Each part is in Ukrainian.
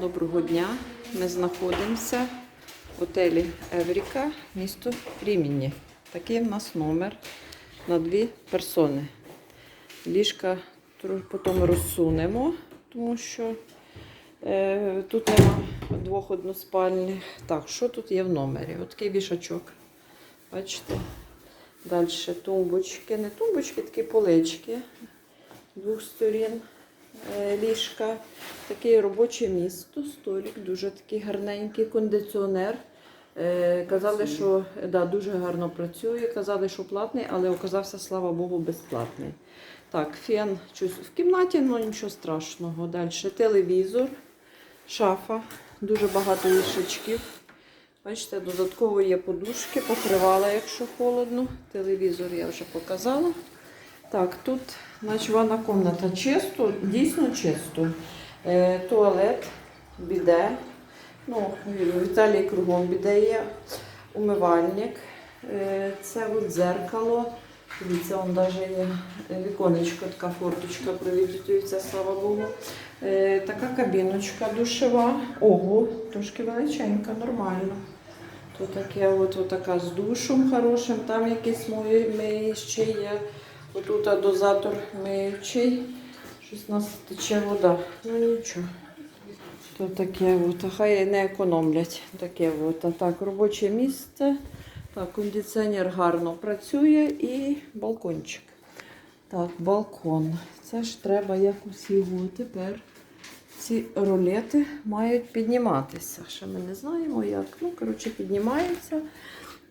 Доброго дня. Ми знаходимося в готелі Евріка, місто Рімені. Такий в нас номер на дві персони. Ліжка потім розсунемо, тому що е, тут нема двох односпальних. Так, що тут є в номері? От такий вішачок. Бачите? Далі тумбочки. Не тумбочки, такі полички з двох сторін ліжка. Таке робоче місто, столик, дуже такий гарненький кондиціонер. Е, Казали, що да, дуже гарно працює. Казали, що платний, але оказався, слава Богу, безплатний. Так, фен щось в кімнаті, ну нічого страшного. Далі телевізор, шафа, дуже багато вішачків. Бачите, додатково є подушки, покривала, якщо холодно. Телевізор я вже показала. Так, тут значить, ванна кімната чисто, дійсно чисто. Е, туалет, біде. Ну, в Італії кругом біде є. Умивальник. Е, це от дзеркало. Дивіться, он навіть є віконечко, така форточка провідується, слава Богу. Е, така кабіночка душева. Ого, трошки величенька, нормально. Тут таке, от, от така з душем хорошим, там якийсь мої миючий є. Отут дозатор миючий. Щось нас тече вода. Ну нічого. То таке от, хай не економлять. Таке от. Так, робоче місце. Так, кондиціонер гарно працює і балкончик. Так, балкон. Це ж треба якось його тепер. Ці ролети мають підніматися. Ще ми не знаємо як. Ну, коротше, піднімаються.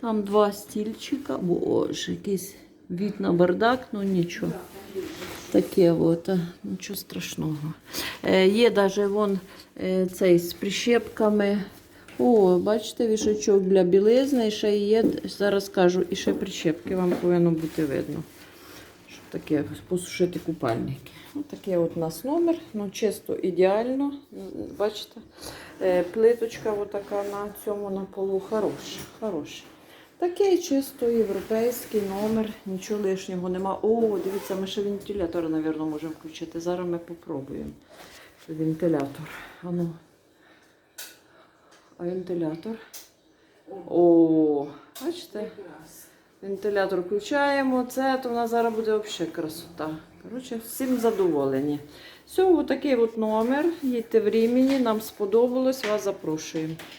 Там два стільчика. Боже, якийсь від на бардак, ну нічого. Таке от, нічого страшного. Е, є навіть вон е, цей з прищепками. О, бачите, вішачок для білизни. І ще є, зараз кажу, і ще прищепки вам повинно бути видно. Щоб таке посушити купальники. Ось такий от у нас номер. Ну, чисто ідеально. Бачите? Е, Плиточка отака на цьому на полу хороша. хороша. Такий чисто європейський номер, нічого лишнього нема. О, дивіться, ми ще вентилятор, мабуть, можемо включити. Зараз ми попробуємо. Вентилятор. Ану. А вентилятор. О, бачите? Вентилятор включаємо. Це то в нас зараз буде взагалі красота. Коротше, всім задоволені. Все, отакий от номер. Їдьте в Рімені, нам сподобалось, вас запрошуємо.